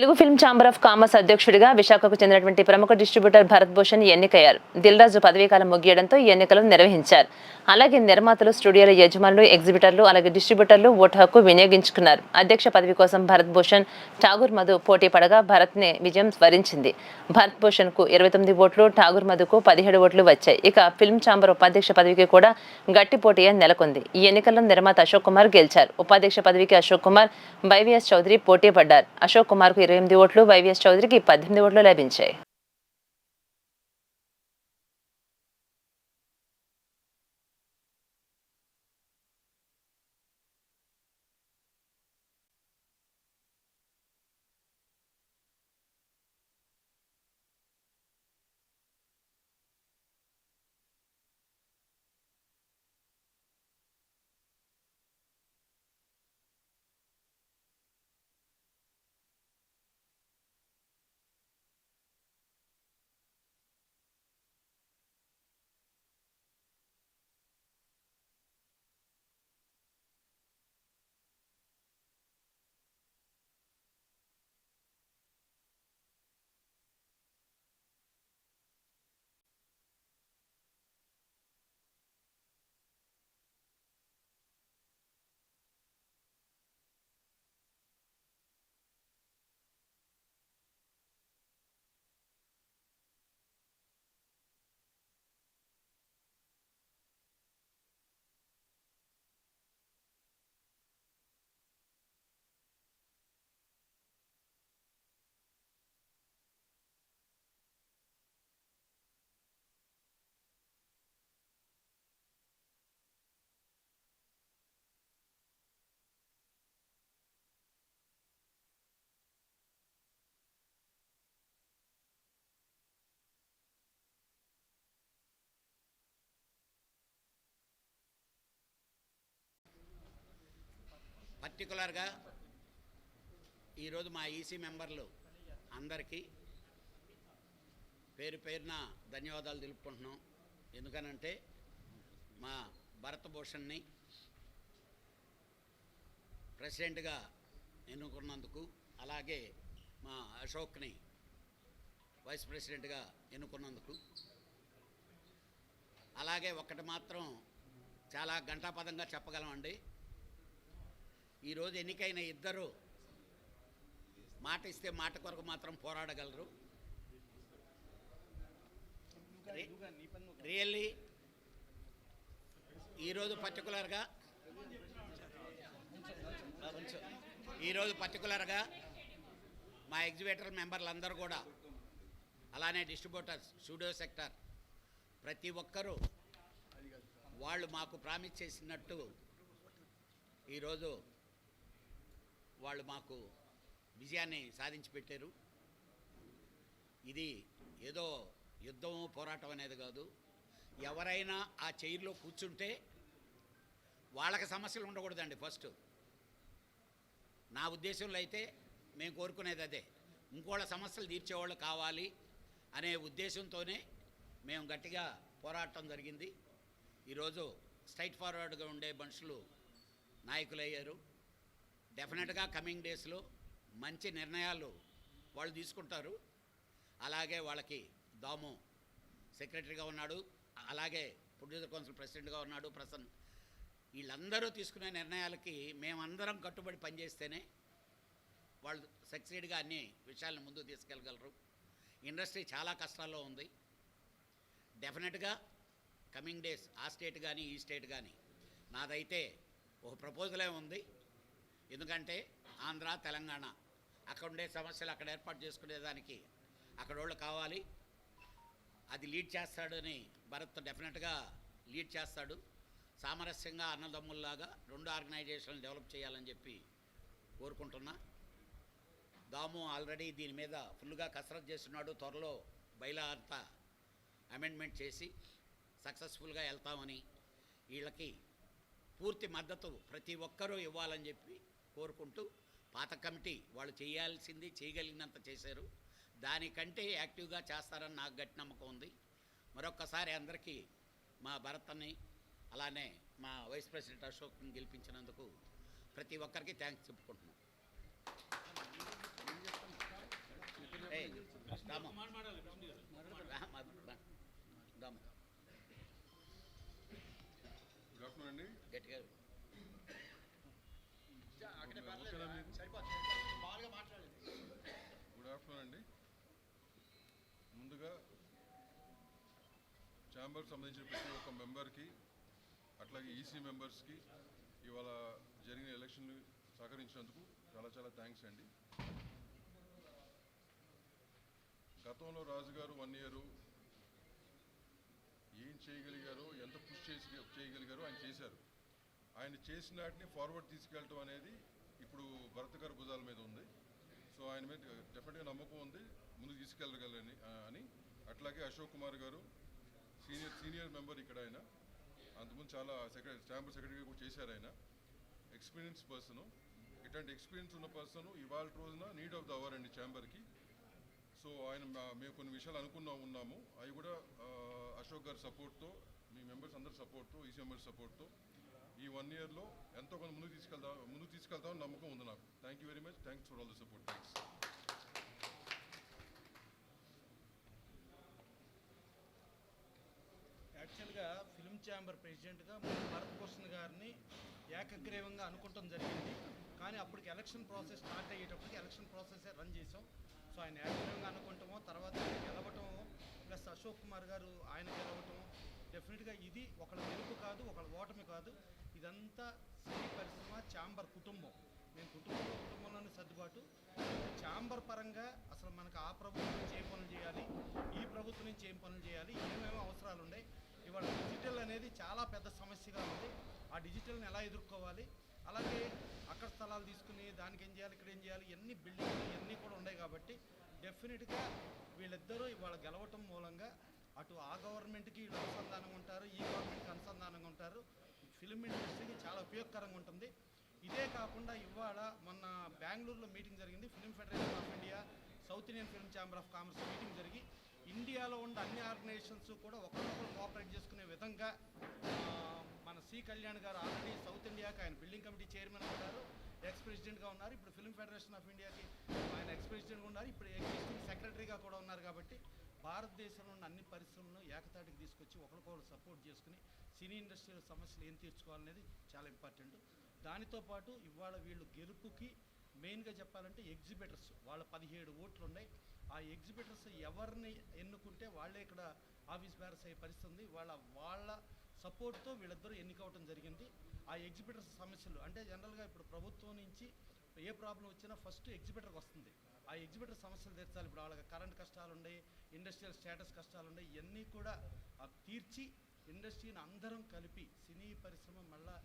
Telugu film chamber of commerce అధ్యక్షుడిగా విశాఖకు చెందినటువంటి ప్రముఖ డిస్ట్రిబ్యూటర్ భరత్ భూషణ్ ఎన్నికయ్యారు. దిల్రాజు పదవీకాలం ముగియడంతో ఈ ఎన్నికలు నిర్వహించారు. అలాగే నిర్మాతలు స్టూడియోల యజమానులు ఎగ్జిబిటర్లు అలాగే డిస్ట్రిబ్యూటర్లు ఓటు హక్కు వినియోగించుకున్నారు. అధ్యక్ష పదవి కోసం భరత్ భూషణ్ ఠాగూర్ మధు పోటీ పడగా భరత్ని విజయం వరించింది భరత్ భూషణ్కు ఇరవై తొమ్మిది ఓట్లు ఠాగూర్ మధుకు పదిహేడు ఓట్లు వచ్చాయి. ఇక ఫిల్మ్ ఛాంబర్ ఉపాధ్యక్ష పదవికి కూడా గట్టి పోటీ నెలకొంది. ఈ ఎన్నికల్లో నిర్మాత అశోక్ కుమార్ గెలిచారు. ఉపాధ్యక్ష పదవికి అశోక్ కుమార్ వైవిఎస్ చౌదరి పోటీ పడ్డారు. అశోక్ కుమార్కు ఇరవై ఎనిమిది ఓట్లు వైవిఎస్ చౌదరికి పద్దెనిమిది ఓట్లు లభించాయి. పర్టికులర్గా ఈరోజు మా ఈసీ మెంబర్లు అందరికీ పేరు పేరున ధన్యవాదాలు తెలుపుకుంటున్నాం. ఎందుకనంటే మా భరతభూషణ్ని ప్రెసిడెంట్గా ఎన్నుకున్నందుకు అలాగే మా అశోక్ని వైస్ ప్రెసిడెంట్గా ఎన్నుకున్నందుకు అలాగే ఒక్కటి మాత్రం చాలా ఘంటాపదంగా చెప్పగలమండి. ఈరోజు ఎన్నికైన ఇద్దరు మాట ఇస్తే మాట కొరకు మాత్రం పోరాడగలరు. రియల్లీ ఈరోజు పర్టికులర్గా ఈరోజు పర్టికులర్గా మా ఎగ్జిబిటర్ మెంబర్లు అందరూ కూడా అలానే డిస్ట్రిబ్యూటర్స్ స్టూడియో సెక్టర్ ప్రతి ఒక్కరూ వాళ్ళు మాకు ప్రామిస్ చేసినట్టు ఈరోజు వాళ్ళు మాకు విజయాన్ని సాధించి పెట్టారు. ఇది ఏదో యుద్ధం పోరాటం అనేది కాదు. ఎవరైనా ఆ చైర్లో కూర్చుంటే వాళ్ళకి సమస్యలు ఉండకూడదండి ఫస్ట్ నా ఉద్దేశంలో అయితే మేము కోరుకునేది అదే. ఇంకోళ్ళ సమస్యలు తీర్చేవాళ్ళు కావాలి అనే ఉద్దేశంతోనే మేము గట్టిగా పోరాటం జరిగింది. ఈరోజు స్ట్రైట్ ఫార్వర్డ్గా ఉండే మనుషులు నాయకులయ్యారు. డెఫినెట్గా కమింగ్ డేస్లో మంచి నిర్ణయాలు వాళ్ళు తీసుకుంటారు. అలాగే వాళ్ళకి దాము సెక్రటరీగా ఉన్నాడు. అలాగే ప్రొడ్యూసర్ కౌన్సిల్ ప్రెసిడెంట్గా ఉన్నాడు. ప్రసన్ వీళ్ళందరూ తీసుకునే నిర్ణయాలకి మేమందరం కట్టుబడి పనిచేస్తేనే వాళ్ళు సక్సీడ్గా అన్ని విషయాలను ముందుకు తీసుకెళ్ళగలరు. ఇండస్ట్రీ చాలా కష్టాల్లో ఉంది. డెఫినెట్గా కమింగ్ డేస్ ఆ స్టేట్ కానీ ఈ స్టేట్ కానీ నాదైతే ఒక ప్రపోజలే ఉంది. ఎందుకంటే ఆంధ్ర తెలంగాణ అక్కడ ఉండే సమస్యలు అక్కడ ఏర్పాటు చేసుకునేదానికి అక్కడ వాళ్ళు కావాలి. అది లీడ్ చేస్తాడని భరత్ డెఫినెట్గా లీడ్ చేస్తాడు. సామరస్యంగా అన్నదమ్ముల్లాగా రెండు ఆర్గనైజేషన్లు డెవలప్ చేయాలని చెప్పి కోరుకుంటున్నా. దాము ఆల్రెడీ దీని మీద ఫుల్గా కసరత్ చేస్తున్నాడు. త్వరలో బయలా అంతా అమెండ్మెంట్ చేసి సక్సెస్ఫుల్గా వెళ్తామని వీళ్ళకి పూర్తి మద్దతు ప్రతి ఒక్కరూ ఇవ్వాలని చెప్పి కోరుకుంటూ పాత కమిటీ వాళ్ళు చేయాల్సింది చేయగలిగినంత చేశారు. దానికంటే యాక్టివ్గా చేస్తారని నాకు గట్టి నమ్మకం ఉంది. మరొక్కసారి అందరికీ మా భరత్ని అలానే మా వైస్ ప్రెసిడెంట్ అశోక్ని గెలిపించినందుకు ప్రతి ఒక్కరికి థ్యాంక్స్ చెప్పుకుంటున్నాం. గుడ్ ఆఫ్టర్నూన్ అండి. గట్టిగా ఓకేనా మీరు గుడ్ ఆఫ్టర్నూన్ అండి. ముందుగా ఛాంబర్కి సంబంధించిన ప్రతి ఒక్క మెంబర్కి అట్లాగే ఈసీ మెంబర్స్కి ఇవాళ జరిగిన ఎలక్షన్ సహకరించినందుకు చాలా చాలా థ్యాంక్స్ అండి. గతంలో రాజుగారు వన్ ఇయర్ ఏం చేయగలిగారో ఎంత కృషి చేసి చేయగలిగారో ఆయన చేశారు. ఆయన చేసిన వాటిని ఫార్వర్డ్ తీసుకెళ్ళటం అనేది ఇప్పుడు భరత్ గారి భుజాల మీద ఉంది. సో ఆయన మీద డెఫినెట్గా నమ్మకం ఉంది. ముందుకు తీసుకెళ్ళగలని అని. అట్లాగే అశోక్ కుమార్ గారు సీనియర్ సీనియర్ మెంబర్ ఇక్కడ ఆయన. అంతకుముందు చాలా సెక్రటరీ ఛాంబర్ సెక్రటరీ కూడా చేశారు ఆయన. ఎక్స్పీరియన్స్ పర్సన్ ఇట్లాంటి ఎక్స్పీరియన్స్ ఉన్న పర్సన్ ఇవాళ రోజున నీడ్ ఆఫ్ ద అవర్ అండి ఛాంబర్కి సో ఆయన మా- మేము కొన్ని విషయాలు అనుకున్నా ఉన్నాము. అవి కూడా అశోక్ గారి సపోర్ట్తో మీ మెంబర్స్ అందరి సపోర్ట్తో ఈసీ మెంబర్స్ సపోర్ట్తో ఈ వన్ ఇయర్లో ఎంతో కొంత ముందుకు తీసుకెళ్తా ముందుకు తీసుకెళ్తామని నమ్మకం ఉంది నాకు. Thank you very much thanks for all the support thanks యాక్చువల్గా ఫిల్మ్ ఛాంబర్ ప్రెసిడెంట్గా భరత్ భూషణ్ గారిని ఏకగ్రీవంగా అనుకుంటాం జరిగింది. కానీ అప్పటికి ఎలక్షన్ ప్రాసెస్ స్టార్ట్ అయ్యేటప్పటికి ఎలక్షన్ ప్రాసెస్ రన్ చేసాం సో ఆయన ఏకగ్రీవంగా అనుకుంటామో తర్వాత ఆయన ప్లస్ అశోక్ కుమార్ గారు ఆయన గెలవటం డెఫినెట్గా ఇది ఒకళ్ళ గెలుపు కాదు ఒకళ్ళ ఓటమి కాదు. ఇదంతా సినీ పరిశ్రమ ఛాంబర్ కుటుంబం. మేము కుటుంబంలో కుటుంబంలోనే సర్దుబాటు. ఛాంబర్ పరంగా అసలు మనకు ఆ ప్రభుత్వం నుంచి ఏం పనులు చేయాలి? ఈ ప్రభుత్వం నుంచి ఏం పనులు చేయాలి? ఏమేమి అవసరాలు ఉన్నాయి ఇవాళ డిజిటల్ అనేది చాలా పెద్ద సమస్యగా ఉంది. ఆ డిజిటల్ని ఎలా ఎదుర్కోవాలి? అలాగే అక్కడ స్థలాలు తీసుకుని దానికి ఏం చేయాలి? ఇక్కడ ఏం చేయాలి? ఎన్ని బిల్డింగ్లు ఇవన్నీ కూడా ఉన్నాయి కాబట్టి డెఫినెట్గా వీళ్ళిద్దరూ ఇవాళ గెలవటం మూలంగా అటు ఆ గవర్నమెంట్కి వీళ్ళు అనుసంధానం ఉంటారు. ఈ గవర్నమెంట్కి ఫిలిం ఇండస్ట్రీకి చాలా ఉపయోగకరంగా ఉంటుంది. ఇదే కాకుండా ఇవాళ మొన్న బెంగళూరులో మీటింగ్ జరిగింది. Film federation of India South Indian film chamber of commerce meeting జరిగి ఇండియాలో ఉన్న అన్ని ఆర్గనైజేషన్స్ కూడా ఒకరినొకరు కోఆపరేట్ చేసుకునే విధంగా మన సి కళ్యాణ్ గారు ఆల్రెడీ సౌత్ ఇండియాకి ఆయన బిల్డింగ్ కమిటీ చైర్మన్ ఉన్నారు ఎక్స్ ప్రెసిడెంట్గా ఉన్నారు. ఇప్పుడు ఫిల్మ్ ఫెడరేషన్ ఆఫ్ ఇండియాకి ఆయన ఎక్స్ ప్రెసిడెంట్గా ఉన్నారు. ఇప్పుడు ఎగ్జిస్టింగ్ సెక్రటరీగా కూడా ఉన్నారు కాబట్టి భారతదేశంలో ఉన్న అన్ని పరిశ్రమలను ఏకతాటికి తీసుకొచ్చి ఒకరికొకరు సపోర్ట్ చేసుకుని సినీ ఇండస్ట్రీల సమస్యలు ఏం తీర్చుకోవాలనేది చాలా ఇంపార్టెంట్ దానితో పాటు ఇవాళ వీళ్ళు గెలుపుకి మెయిన్గా చెప్పాలంటే ఎగ్జిబిటర్స్ వాళ్ళ పదిహేడు ఓట్లు ఉన్నాయి. ఆ ఎగ్జిబిటర్స్ ఎవరిని ఎన్నుకుంటే వాళ్ళే ఇక్కడ ఆఫీస్ బ్యారస్ అయ్యే పరిస్థితి ఉంది. వాళ్ళ వాళ్ళ సపోర్ట్తో వీళ్ళిద్దరూ ఎన్నికవటం జరిగింది. ఆ ఎగ్జిబిటర్స్ సమస్యలు అంటే జనరల్గా ఇప్పుడు ప్రభుత్వం నుంచి ఏ ప్రాబ్లం వచ్చినా ఫస్ట్ ఎగ్జిబిటర్కి వస్తుంది. ఆ ఎగ్జిబిటర్ సమస్యలు తీర్చాలి. ఇప్పుడు వాళ్ళకి కరెంట్ కష్టాలు ఉన్నాయి ఇండస్ట్రియల్ స్టేటస్ కష్టాలు ఉన్నాయి ఇవన్నీ కూడా తీర్చి ఇండస్ట్రీని అందరం కలిపి సినీ పరిశ్రమ మళ్ళా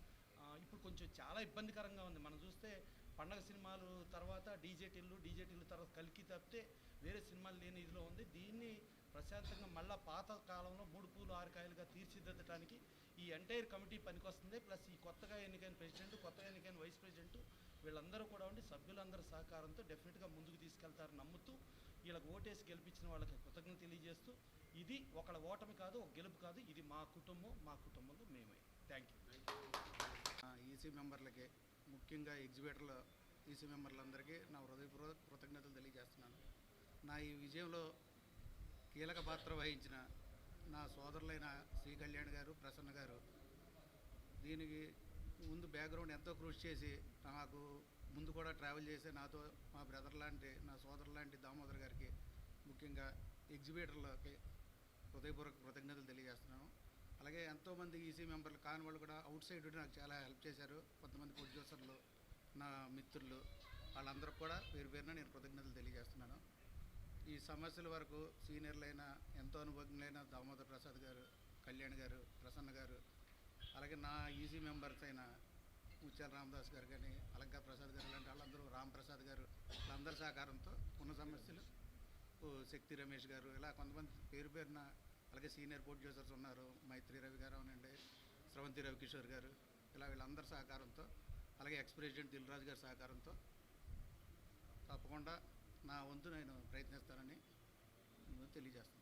ఇప్పుడు కొంచెం చాలా ఇబ్బందికరంగా ఉంది. మనం చూస్తే పండగ సినిమాలు తర్వాత డీజేటీలు డీజేటీలు తర్వాత కలికి తప్పితే వేరే సినిమాలు లేని ఇదిలో ఉంది. దీన్ని ప్రశాంతంగా మళ్ళా పాత కాలంలో మూడు పూలు ఆరుకాయలుగా తీర్చిదిద్దడానికి ఈ ఎంటైర్ కమిటీ పనికొస్తుంది. ప్లస్ ఈ కొత్తగా ఎన్నికైన ప్రెసిడెంట్ కొత్తగా ఎన్నికైన వైస్ ప్రెసిడెంట్ వీళ్ళందరూ కూడా ఉండి సభ్యులందరి సహకారంతో డెఫినెట్గా ముందుకు తీసుకెళ్తారు నమ్ముతూ వీళ్ళకి ఓటేసి గెలిపించిన వాళ్ళకి కృతజ్ఞత తెలియజేస్తూ ఇది ఒకళ్ళ ఓటమి కాదు ఒక గెలుపు కాదు ఇది మా కుటుంబం మా కుటుంబంలో మేమే. థ్యాంక్ యూ ఈసీ మెంబర్లకి ముఖ్యంగా ఎగ్జిబిటర్ల ఈసీ మెంబర్లందరికీ నా హృదయపూర్వక కృతజ్ఞతలు తెలియజేస్తున్నాను. నా ఈ విజయంలో కీలక పాత్ర వహించిన నా సోదరులైన శ్రీ కళ్యాణ్ గారు ప్రసన్న గారు దీనికి ముందు బ్యాక్గ్రౌండ్ ఎంతో కృషి చేసి నాకు ముందు కూడా ట్రావెల్ చేసే నాతో మా బ్రదర్ లాంటి నా సోదరు లాంటి దామోదర్ గారికి ముఖ్యంగా ఎగ్జిబిటర్లకి హృదయపూర్వక కృతజ్ఞతలు తెలియజేస్తున్నాను. అలాగే ఎంతోమంది ఈసీ మెంబర్లు కాని వాళ్ళు కూడా అవుట్ సైడ్ ఉండి నాకు చాలా హెల్ప్ చేశారు. కొంతమంది ప్రొడ్యూసర్లు నా మిత్రులు వాళ్ళందరూ కూడా పేరు పేరున నేను కృతజ్ఞతలు తెలియజేస్తున్నాను. ఈ సమస్యల వరకు సీనియర్లైన ఎంతో అనుభవజ్ఞులైన దామోదర్ ప్రసాద్ గారు కళ్యాణ్ గారు ప్రసన్న గారు అలాగే నా ఈసీ మెంబర్స్ అయిన ముత్యాల రామదాస్ గారు కానీ అలంకా ప్రసాద్ గారు లాంటి వాళ్ళందరూ రామప్రసాద్ గారు వాళ్ళందరి సహకారంతో ఉన్న సమస్యలు. శక్తి రమేష్ గారు ఇలా కొంతమంది పేరు పేరున అలాగే సీనియర్ ప్రొడ్యూసర్స్ ఉన్నారు. మైత్రి రవి గారు అవునండి స్రవంతి రవికిషోర్ గారు ఇలా వీళ్ళందరి సహకారంతో అలాగే ఎక్స్ ప్రెసిడెంట్ దిల్రాజు గారి సహకారంతో తప్పకుండా నా వంతు నేను ప్రయత్నిస్తానని నేను తెలియజేస్తాను